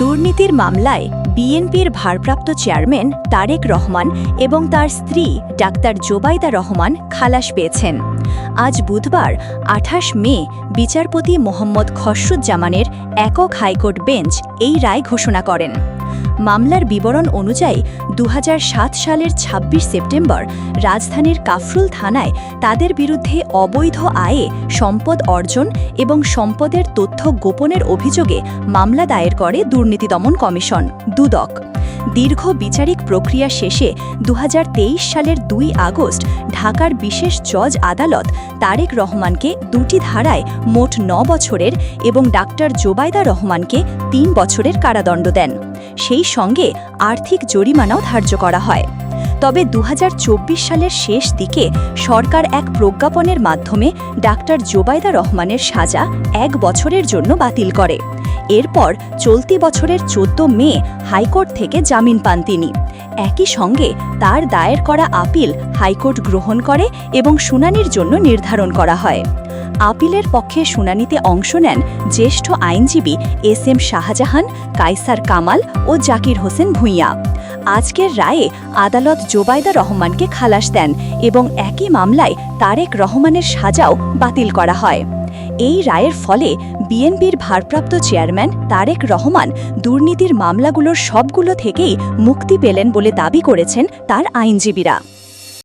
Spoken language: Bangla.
দুর্নীতির মামলায় বিএনপির ভারপ্রাপ্ত চেয়ারম্যান তারেক রহমান এবং তার স্ত্রী ডাক্তার জোবাইদা রহমান খালাস পেয়েছেন। আজ বুধবার, আঠাশ মে, বিচারপতি মোহাম্মদ খসরুজ্জামানের একক হাইকোর্ট বেঞ্চ এই রায় ঘোষণা করেন। মামলার বিবরণ অনুযায়ী দু হাজার সাত সালের ২৬ সেপ্টেম্বর রাজধানীর কাফরুল থানায় তাদের বিরুদ্ধে অবৈধ আয়ে সম্পদ অর্জন এবং সম্পদের তথ্য গোপনের অভিযোগে মামলা দায়ের করে দুর্নীতি দমন কমিশন, দুদক। দীর্ঘ বিচারিক প্রক্রিয়া শেষে দু হাজার তেইশ সালের দুই আগস্ট ঢাকার বিশেষ জজ আদালত তারেক রহমানকে দুটি ধারায় মোট ন বছরের এবং ডাক্তার জোবাইদা রহমানকে তিন বছরের কারাদণ্ড দেন। সেই সঙ্গে আর্থিক জরিমানাও ধার্য করা হয়। তবে দু হাজার চব্বিশ সালের শেষ দিকে সরকার এক প্রজ্ঞাপনের মাধ্যমে ডাক্তার জোবাইদা রহমানের সাজা এক বছরের জন্য বাতিল করে। এরপর চলতি বছরের চোদ্দ মে হাইকোর্ট থেকে জামিন পান তিনি। একই সঙ্গে তার দায়ের করা আপিল হাইকোর্ট গ্রহণ করে এবং শুনানির জন্য নির্ধারণ করা হয়। আপিলের পক্ষে শুনানিতে অংশ নেন জ্যেষ্ঠ আইনজীবী এস এম শাহজাহান কাইসার কামাল ও জাকির হোসেন ভূঁইয়া। আজকের রায়ে আদালত জোবাইদা রহমানকে খালাস দেন এবং একই মামলায় তারেক রহমানের সাজাও বাতিল করা হয়। এই রায়ের ফলে বিএনপির ভারপ্রাপ্ত চেয়ারম্যান তারেক রহমান দুর্নীতির মামলাগুলোর সবগুলো থেকেই মুক্তি পেলেন বলে দাবি করেছেন তার আইনজীবীরা।